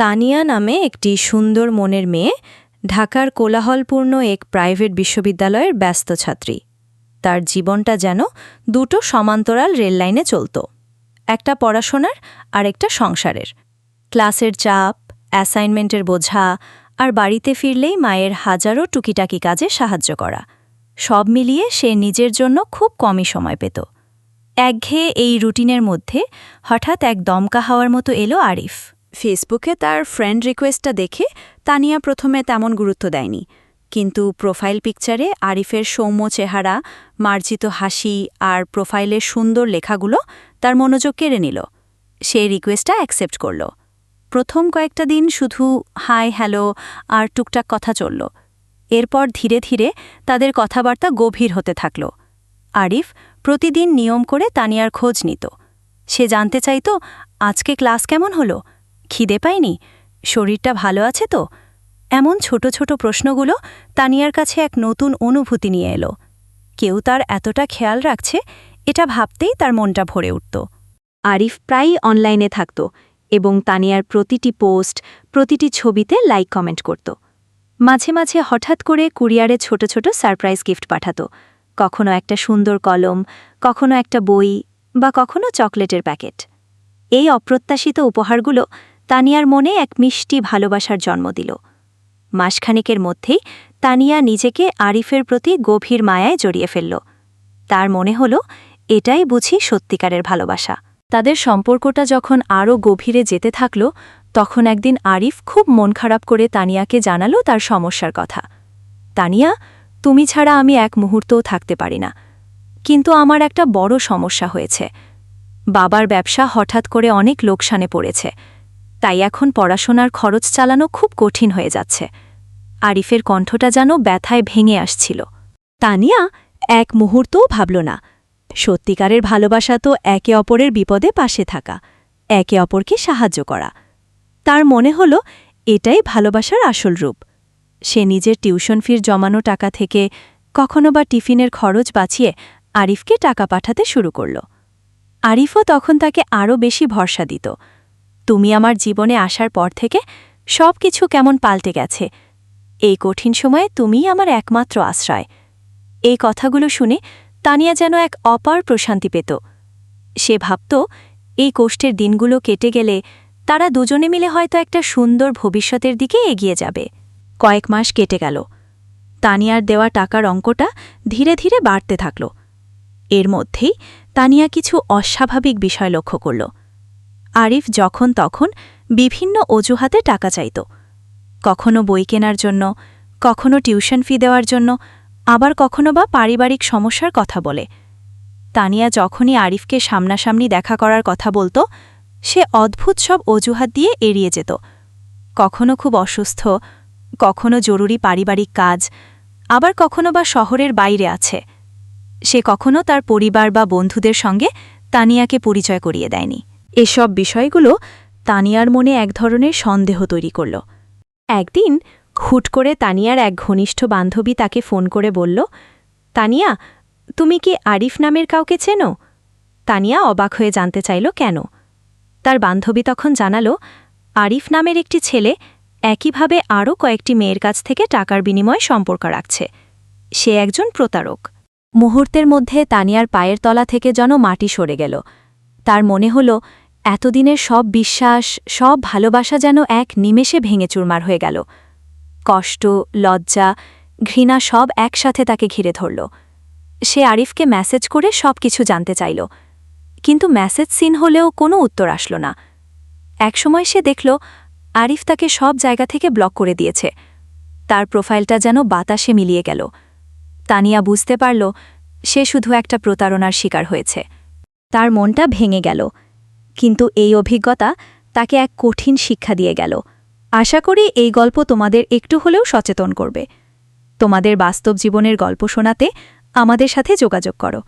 তানিয়া নামে একটি সুন্দর মনের মেয়ে, ঢাকার কোলাহলপূর্ণ এক প্রাইভেট বিশ্ববিদ্যালয়ের ব্যস্ত ছাত্রী। তার জীবনটা যেন দুটো সমান্তরাল রেললাইনে চলত, একটা পড়াশোনার আর একটা সংসারের। ক্লাসের চাপ, অ্যাসাইনমেন্টের বোঝা আর বাড়িতে ফিরলেই মায়ের হাজারো টুকিটাকি কাজে সাহায্য করা। সব মিলিয়ে সে নিজের জন্য খুব কমই সময় পেত। একঘেয়ে এই রুটিনের মধ্যে হঠাৎ এক দমকা হওয়ার মতো এলো আরিফ। ফেসবুকে তার ফ্রেন্ড রিকোয়েস্টটা দেখে তানিয়া প্রথমে তেমন গুরুত্ব দেয়নি। কিন্তু প্রোফাইল পিকচারে আরিফের সৌম্য চেহারা, মার্জিত হাসি আর প্রোফাইলের সুন্দর লেখাগুলো তার মনোযোগ কেড়ে নিল। সে রিকোয়েস্টটা অ্যাকসেপ্ট করল। প্রথম কয়েকটা দিন শুধু হাই, হ্যালো আর টুকটাক কথা চলল। এরপর ধীরে ধীরে তাদের কথাবার্তা গভীর হতে থাকল। আরিফ প্রতিদিন নিয়ম করে তানিয়ার খোঁজ নিত। সে জানতে চাইত, আজকে ক্লাস কেমন হলো? খিদে পায়নি শরীরটা ভালো আছে তো? এমন ছোট ছোট প্রশ্নগুলো তানিয়ার কাছে এক নতুন অনুভূতি নিয়ে এলো। কেউ তার এতটা খেয়াল রাখছে, এটা ভাবতেই তার মনটা ভরে উঠত। আরিফ প্রায়ই অনলাইনে থাকত এবং তানিয়ার প্রতিটি পোস্ট, প্রতিটি ছবিতে লাইক কমেন্ট করত। মাঝে মাঝে হঠাৎ করে কুরিয়ারে ছোট ছোট সারপ্রাইজ গিফট পাঠাত। কখনো একটা সুন্দর কলম, কখনো একটা বই বা কখনো চকলেটের প্যাকেট। এই অপ্রত্যাশিত উপহারগুলো তানিয়ার মনে এক মিষ্টি ভালোবাসার জন্ম দিল। মাসখানেকের মধ্যেই তানিয়া নিজেকে আরিফের প্রতি গভীর মায়ায় জড়িয়ে ফেলল। তার মনে হল, এটাই বুঝি সত্যিকারের ভালোবাসা। তাদের সম্পর্কটা যখন আরও গভীরে যেতে থাকল, তখন একদিন আরিফ খুব মন খারাপ করে তানিয়াকে জানালো তার সমস্যার কথা। তানিয়া, তুমি ছাড়া আমি এক মুহূর্তও থাকতে পারি না। কিন্তু আমার একটা বড় সমস্যা হয়েছে। বাবার ব্যবসা হঠাৎ করে অনেক লোকসানে পড়েছে। তাই এখন পড়াশোনার খরচ চালানো খুব কঠিন হয়ে যাচ্ছে। আরিফের কণ্ঠটা যেন ব্যথায় ভেঙে আসছিল। তানিয়া, এক মুহূর্তও ভাবল না। সত্যিকারের ভালোবাসা তো একে অপরের বিপদে পাশে থাকা, একে অপরকে সাহায্য করা। তার মনে হল, এটাই ভালোবাসার আসল রূপ। সে নিজের টিউশন ফির জমানো টাকা থেকে কখনো বা টিফিনের খরচ বাঁচিয়ে আরিফকে টাকা পাঠাতে শুরু করল। আরিফও তখন তাকে আরও বেশি ভরসা দিত। তুমি আমার জীবনে আসার পর থেকে সব কিছু কেমন পাল্টে গেছে। এই কঠিন সময়ে তুমিই আমার একমাত্র আশ্রয়। এই কথাগুলো শুনে তানিয়া যেন এক অপার প্রশান্তি পেত। সে ভাবত, এই কষ্টের দিনগুলো কেটে গেলে তারা দুজনে মিলে হয়তো একটা সুন্দর ভবিষ্যতের দিকে এগিয়ে যাবে। কয়েক মাস কেটে গেল। তানিয়ার দেওয়া টাকার অঙ্কটা ধীরে ধীরে বাড়তে থাকল। এর মধ্যেই তানিয়া কিছু অস্বাভাবিক বিষয় লক্ষ্য করল। আরিফ যখন তখন বিভিন্ন অজুহাতে টাকা চাইত। কখনো বই কেনার জন্য, কখনো টিউশন ফি দেওয়ার জন্য, আবার কখনো বা পারিবারিক সমস্যার কথা বলে। তানিয়া যখনই আরিফকে সামনাসামনি দেখা করার কথা বলতো, সে অদ্ভুত সব অজুহাত দিয়ে এড়িয়ে যেত। কখনো খুব অসুস্থ, কখনো জরুরি পারিবারিক কাজ, আবার কখনো বা শহরের বাইরে আছে। সে কখনো তার পরিবার বা বন্ধুদের সঙ্গে তানিয়াকে পরিচয় করিয়ে দেয়নি। এসব বিষয়গুলো তানিয়ার মনে এক ধরনের সন্দেহ তৈরি করল। একদিন হুট করে তানিয়ার এক ঘনিষ্ঠ বান্ধবী তাকে ফোন করে বলল, তানিয়া, তুমি কি আরিফ নামের কাউকে চেনো? তানিয়া অবাক হয়ে জানতে চাইল, কেন? তার বান্ধবী তখন জানালো, আরিফ নামের একটি ছেলে একইভাবে আরও কয়েকটি মেয়ের কাছ থেকে টাকার বিনিময়ে সম্পর্ক রাখছে। সে একজন প্রতারক। মুহূর্তের মধ্যে তানিয়ার পায়ের তলা থেকে যেন মাটি সরে গেল। তার মনে হল এতদিনের সব বিশ্বাস, সব ভালোবাসা যেন এক নিমেষে ভেঙে চুরমার হয়ে গেল। কষ্ট, লজ্জা, ঘৃণা সব একসাথে তাকে ঘিরে ধরল। সে আরিফকে মেসেজ করে সব কিছু জানতে চাইল। কিন্তু মেসেজ সিন হলেও কোনো উত্তর আসল না। একসময় সে দেখল, আরিফ তাকে সব জায়গা থেকে ব্লক করে দিয়েছে। তার প্রোফাইলটা যেন বাতাসে মিলিয়ে গেল। তানিয়া বুঝতে পারল, সে শুধু একটা প্রতারণার শিকার হয়েছে। তার মনটা ভেঙে গেল। কিন্তু এই অভিজ্ঞতা তাকে এক কঠিন শিক্ষা দিয়ে গেল। আশা করি এই গল্প তোমাদের একটু হলেও সচেতন করবে। তোমাদের বাস্তব জীবনের গল্প শোনাতে আমাদের সাথে যোগাযোগ করো।